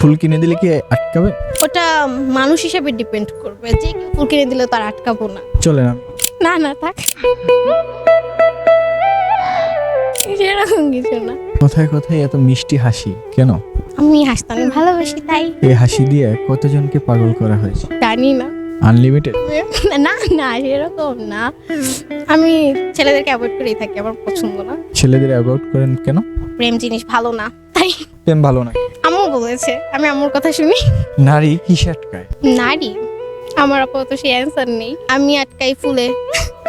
ফুল কিনে দিলে কি আটকাবে? ওটা মানুষ হিসেবে ডিপেন্ড করবে। যে কেউ ফুল কিনে দিলে তার আটকাবো না। চলে না। না না থাক। সেরকম কিছু না। কথায় কথায় এত মিষ্টি হাসি কেন? আমি হাসতে ভালোবাসি তাই। এই হাসি দিয়ে কতজনকে পাগল করা হয়েছে? জানি না। আনলিমিটেড না না সেরকম না। আমি ছেলেদেরকে অ্যাভয়েড করেই থাকি আমার পছন্দ না। ছেলেদের অ্যাবাউট করেন কেন? প্রেম জিনিস ভালো না তাই। প্রেম ভালো না। বলেছে। আমি আম্মুর কথা শুনি। নারী কিসে আটকায়? নারী? আমার আপাতত সেই অ্যান্সার নেই। আমি আটকাই ফুলে।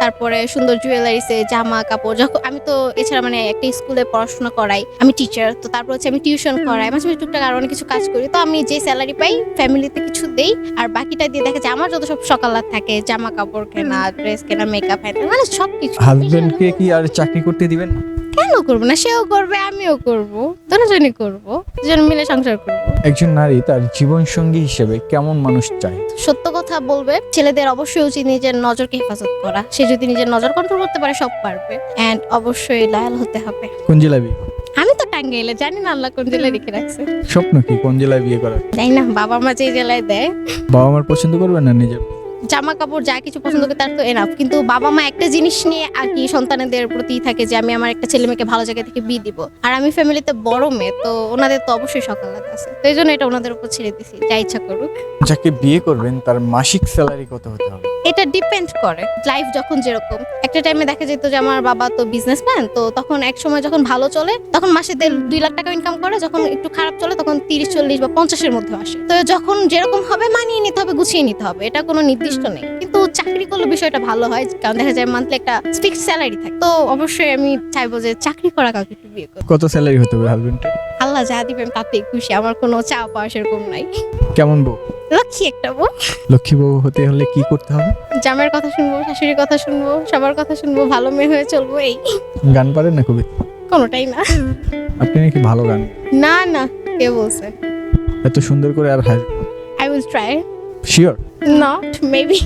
তারপরে সুন্দর জুয়েলারিসে জামা কাপড় যখন আমি তো এছাড়া মানে একটা স্কুলে পড়াশোনা করাই। আমি টিচার তো তারপর হচ্ছে আমি টিউশন করাই। মাঝে মাঝে টুকটাক আরও অনেক কিছু কাজ করি। তো আমি যে স্যালারি পাই ফ্যামিলিতে কিছু দেই। আর বাকিটা দিয়ে দেখা যায় আমার যত সব সকালাত থাকে জামা কাপড় কেনা ড্রেস কেনা মেকআপ হ্যাঁ মানে সব কিছু হাজবেন্ডকে কি আর চাকরি করতে দিবেন? না কেন করব না? সেও করবে আমিও করব। দুজনই করব দুজন মিলে সংসার করব। একজন নারী তার জীবন সঙ্গী হিসেবে কেমন মানুষ চায়? সত্য কথা বলবে ছেলেদের অবশ্যই উচিত নিজের নজরকে হেফাজত করা। সে যদি নিজের নজর কন্ট্রোল করতে পারে সব পারবে। এন্ড অবশ্যই লয়াল হতে হবে। কোন জেলায় বিয়ে? আমি তো টাঙ্গাইলে জানি না আল্লাহ কোন জেলায় রেখে রাখছে। স্বপ্ন কি কোন জেলায় বিয়ে করার? জানি না বাবা মা যে জেলায় দেয়। বাবা মার পছন্দ করবে না নিজের? জামা কাপড় যা কিছু পছন্দ করে তার তো এনাফ কিন্তু বাবা মা একটা জিনিস নিয়ে আর কি সন্তানদের প্রতি থাকে যে, আমি আমার একটা ছেলে মেয়েকে ভালো জায়গা থেকে বিয়ে দিব। আর আমি ফ্যামিলিতে বড় মেয়ে, তো ওনাদের তো অবশ্যই সকাল লাগে আছে। তো এই জন্য এটা ওনাদের উপর ছেড়ে দিছি, যা ইচ্ছা করুক। যাকে বিয়ে করবেন, তার মাসিক স্যালারি কত হতে হবে? এটা ডিপেন্ড করে। লাইফ যখন যেরকম, একটা টাইমে দেখা যেত যে আমার বাবা তো বিজনেসম্যান তো তখন এক সময় যখন ভালো চলে, তখন মাসে দুই লাখ টাকা ইনকাম করে, যখন একটু খারাপ চলে, তখন তিরিশ, চল্লিশ বা পঞ্চাশের মধ্যে আসে। তো যখন যেরকম হবে, মানিয়ে নিতে হবে, গুছিয়ে নিতে হবে। এটা কোনো নির্দিষ্ট নেই। কিন্তু চাকরি করলে বিষয়টা ভালো হয় কারণ দেখা যায় মান্থলি একটা ফিক্সড স্যালারি থাকে। তো অবশ্যই আমি চাইব যে চাকরি করা কাউকে একটু বিয়ে করব কত স্যালারি হতে হবে হাজবেন্ডের আল্লাহ যা দিবেন তাতে খুশি আমার কোনো চাওয়া পাওয়া সেরকম নাই। কেমন বউ? লক্ষ্মী একটা বউ। লক্ষ্মী বউ হতে হলে কি করতে হবে? জামের কথা শুনব শাশুড়ির কথা শুনব সবার কথা শুনব ভালো মেয়ে হয়ে চলবো এই। গান পারেন না কবি? কোনোটাই না। আপনি নাকি ভালো গান? না না কে বলছে? এত সুন্দর করে আর I will try sure not maybe